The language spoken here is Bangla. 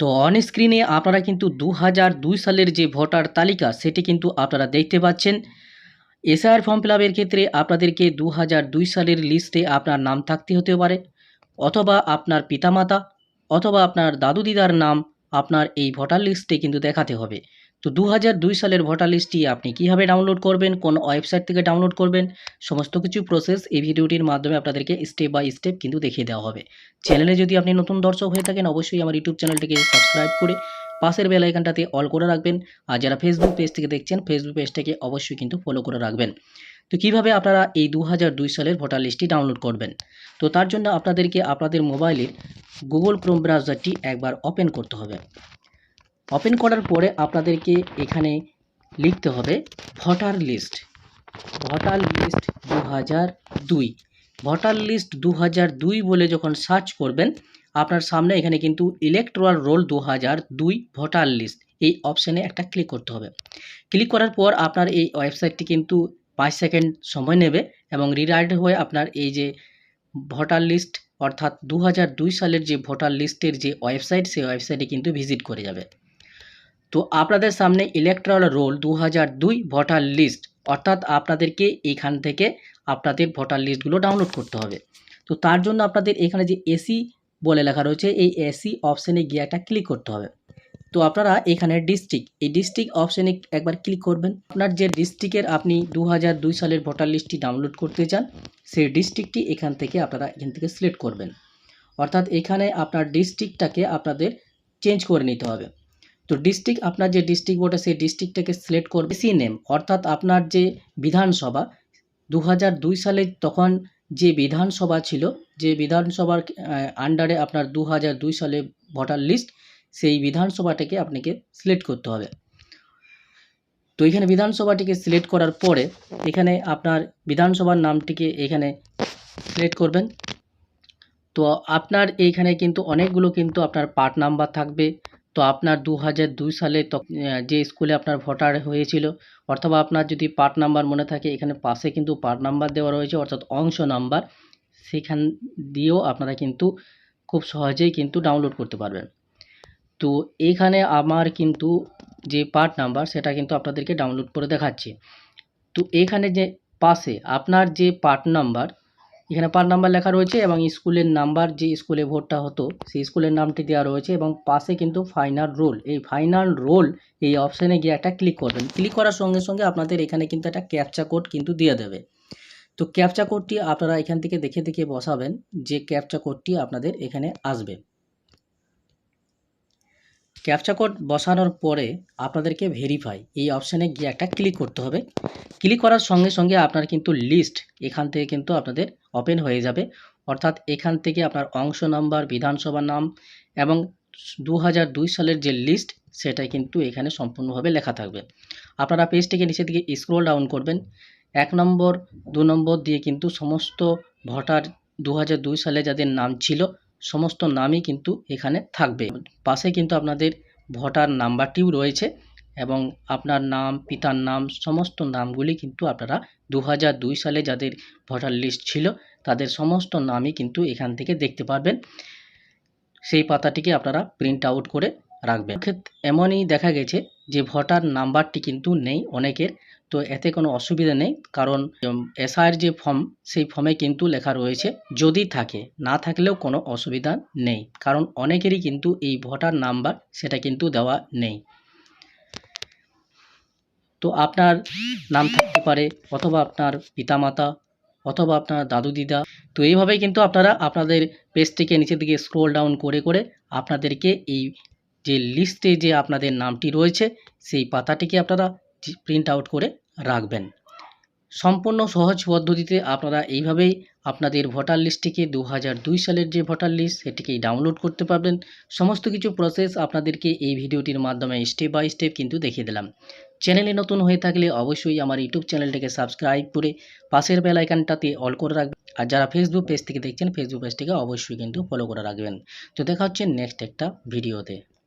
তো অন স্ক্রিনে আপনারা কিন্তু দু দুই সালের যে ভোটার তালিকা, সেটি কিন্তু আপনারা দেখতে পাচ্ছেন। এসআইআর ফর্ম ফিল ক্ষেত্রে আপনাদেরকে দু দুই সালের লিস্টে আপনার নাম থাকতে হতে পারে, অথবা আপনার পিতামাতা, অথবা আপনার দাদু দিদার নাম আপনার এই ভোটার লিস্টে কিন্তু দেখাতে হবে। তো দু হাজার দুই সালের ভোটার লিস্টটি আপনি কীভাবে ডাউনলোড করবেন, কোন ওয়েবসাইট থেকে ডাউনলোড করবেন, সমস্ত কিছু প্রসেস এই ভিডিওটির মাধ্যমে আপনাদেরকে স্টেপ বাই স্টেপ কিন্তু দেখিয়ে দেওয়া হবে। চ্যানেলে যদি আপনি নতুন দর্শক হয়ে থাকেন, অবশ্যই আমার ইউটিউব চ্যানেলটিকে সাবস্ক্রাইব করে পাশের বেল আইকনটাতে অল করে রাখবেন। আর যারা ফেসবুক পেজ থেকে দেখছেন ফেসবুক পেজটাকে অবশ্যই কিন্তু ফলো করে রাখবেন। তো কীভাবে আপনারা এই দু সালের ভোটার লিস্টটি ডাউনলোড করবেন? তো তার জন্য আপনাদেরকে আপনাদের মোবাইলের গুগল ক্রোম ব্রাউজারটি একবার ওপেন করতে হবে। ওপেন করার পরে আপনাদেরকে এখানে লিখতে হবে ভোটার লিস্ট। ভোটার লিস্ট দু হাজার দুই। ভোটার লিস্ট দু হাজার দুই বলে যখন সার্চ করবেন, আপনার সামনে এখানে কিন্তু ইলেকট্রাল রোল দু হাজার দুই ভোটার লিস্ট। এই অপশানে একটা ক্লিক করতে হবে। ক্লিক করার পর আপনার এই ওয়েবসাইটটি কিন্তু পাঁচ সেকেন্ড সময় নেবে এবং রিরাইট হয়ে আপনার এই যে ভোটার লিস্ট অর্থাৎ দু সালের যে ভোটার লিস্টের যে ওয়েবসাইট, সেই ওয়েবসাইটে কিন্তু ভিজিট করে যাবে। তো আপনাদের সামনে ইলেকট্রাল রোল দু দুই ভোটার লিস্ট অর্থাৎ আপনাদেরকে এখান থেকে আপনাদের ভোটার লিস্টগুলো ডাউনলোড করতে হবে। তো তার জন্য আপনাদের এখানে যে এসি বলে লেখা রয়েছে, এই এসি অপশানে গিয়ে একটা ক্লিক করতে হবে। তো আপনারা এখানে ডিস্ট্রিক্ট এই ডিস্ট্রিক্ট অপশানে একবার ক্লিক করবেন। আপনার যে ডিস্ট্রিক্টের আপনি দু সালের ভোটার লিস্টটি ডাউনলোড করতে চান, সেই ডিস্ট্রিক্টটি এখান থেকে আপনারা এখান থেকে সিলেক্ট করবেন। অর্থাৎ এখানে আপনার ডিস্ট্রিক্টটাকে আপনাদের চেঞ্জ করে নিতে হবে। তো ডিস্ট্রিক্ট আপনার যে ডিস্ট্রিক্ট বোর্ডে সেই ডিস্ট্রিক্টটাকে সিলেক্ট করবে। সি নেম অর্থাৎ আপনার যে বিধানসভা দু সালে তখন যে বিধানসভা ছিল, যে বিধানসভার আন্ডারে আপনার দু সালে ভোটার লিস্ট সেই বিধানসভাটাকে আপনাকে সিলেক্ট করতে হবে। তো এখানে বিধানসভাটিকে সিলেক্ট করার পরে, এখানে আপনার বিধানসভার নামটিকে এখানে সিলেক্ট করবেন। তো আপনার এইখানে কিন্তু অনেকগুলো কিন্তু আপনার পার্ট নাম্বার থাকবে। তো আপনার দু হাজার দুই সালে যে স্কুলে আপনার ভোটার হয়েছিল, অথবা আপনার যদি পার্ট নাম্বার মনে থাকে, এখানে পাশে কিন্তু পার্ট নাম্বার দেওয়া রয়েছে, অর্থাৎ অংশ নাম্বার, সেখান দিয়েও আপনারা কিন্তু খুব সহজেই কিন্তু ডাউনলোড করতে পারবেন। তো এখানে আমার কিন্তু যে পার্ট নাম্বার, সেটা কিন্তু আপনাদেরকে ডাউনলোড করে দেখাচ্ছি। তো এখানে যে পাশে, আপনার যে পার্ট নাম্বার এখানে পার নাম্বার লেখা রয়েছে এবং স্কুলের নাম্বার যে স্কুলে ভোটটা হতো, সেই স্কুলের নামটি দেওয়া রয়েছে এবং পাশে কিন্তু ফাইনাল রোল এই ফাইনাল রোল এই অপশানে গিয়ে একটা ক্লিক করবেন। ক্লিক করার সঙ্গে সঙ্গে আপনাদের এখানে কিন্তু একটা ক্যাপচা কোড কিন্তু দিয়ে দেবে। তো ক্যাপচা কোডটি আপনারা এখান থেকে দেখে দেখে বসাবেন যে ক্যাপচা কোডটি আপনাদের এখানে আসবে। ক্যাপচা কোড বসানোর পরে আপনাদেরকে ভেরিফাই এই অপশানে গিয়ে একটা ক্লিক করতে হবে। ক্লিক করার সঙ্গে সঙ্গে আপনার কিন্তু লিস্ট এখান থেকে কিন্তু আপনাদের ওপেন হয়ে যাবে। অর্থাৎ এখান থেকে আপনার অংশ নাম্বার বিধানসভা নাম এবং দু সালের যে লিস্ট সেটা কিন্তু এখানে সম্পূর্ণভাবে লেখা থাকবে। আপনারা পেজটিকে নিচে দিকে স্ক্রোল ডাউন করবেন। এক নম্বর, দু নম্বর দিয়ে কিন্তু সমস্ত ভোটার দু সালে যাদের নাম ছিল সমস্ত নামই কিন্তু এখানে থাকবে। পাশে কিন্তু আপনাদের ভোটার নাম্বারটিও রয়েছে এবং আপনার নাম, পিতার নাম, সমস্ত নামগুলি কিন্তু আপনারা দু সালে যাদের ভোটার লিস্ট ছিল, তাদের সমস্ত নামই কিন্তু এখান থেকে দেখতে পারবেন। সেই পাতাটিকে আপনারা প্রিন্ট আউট করে রাখবেন। এমনই দেখা গেছে যে ভোটার নাম্বারটি কিন্তু নেই অনেকের। তো এতে কোনো অসুবিধা নেই, কারণ এসআইয়ের যে ফর্ম, সেই ফর্মে কিন্তু লেখা রয়েছে, যদি থাকে, না থাকলেও কোনো অসুবিধা নেই, কারণ অনেকেরই কিন্তু এই ভোটার নাম্বার সেটা কিন্তু দেওয়া নেই। তো আপনার নাম থাকতে পারে, অথবা আপনার পিতামাতা, অথবা আপনার দাদু দিদা, তো এইভাবেই কিন্তু আপনারা আপনাদের পেজটিকে নিচের দিকে স্ক্রোল ডাউন করে করে আপনাদেরকে এই যে লিস্টে যে আপনাদের নামটি রয়েছে, সেই পাতাটিকে আপনারা প্রিন্ট আউট করে রাখবেন। সম্পূর্ণ সহজ পদ্ধতিতে আপনারা এইভাবেই আপনাদের ভোটার লিস্টটিকে দু সালের যে ভোটার লিস্ট সেটিকেই ডাউনলোড করতে পারবেন। সমস্ত কিছু প্রসেস আপনাদেরকে এই ভিডিওটির মাধ্যমে স্টেপ বাই স্টেপ কিন্তু দেখিয়ে দিলাম। চ্যানেলে নতুন হয়ে থাকলে অবশ্যই আমার ইউটিউব চ্যানেলটিকে সাবস্ক্রাইব করে পাশের বেল আইকনটাতে অল করে রাখবেন। আর যারা ফেসবুক পেজ থেকে দেখছেন ফেসবুক পেজটিকে অবশ্যই কিন্তু ফলো করে রাখবেন। তো দেখা হচ্ছে নেক্সট একটা ভিডিওতে।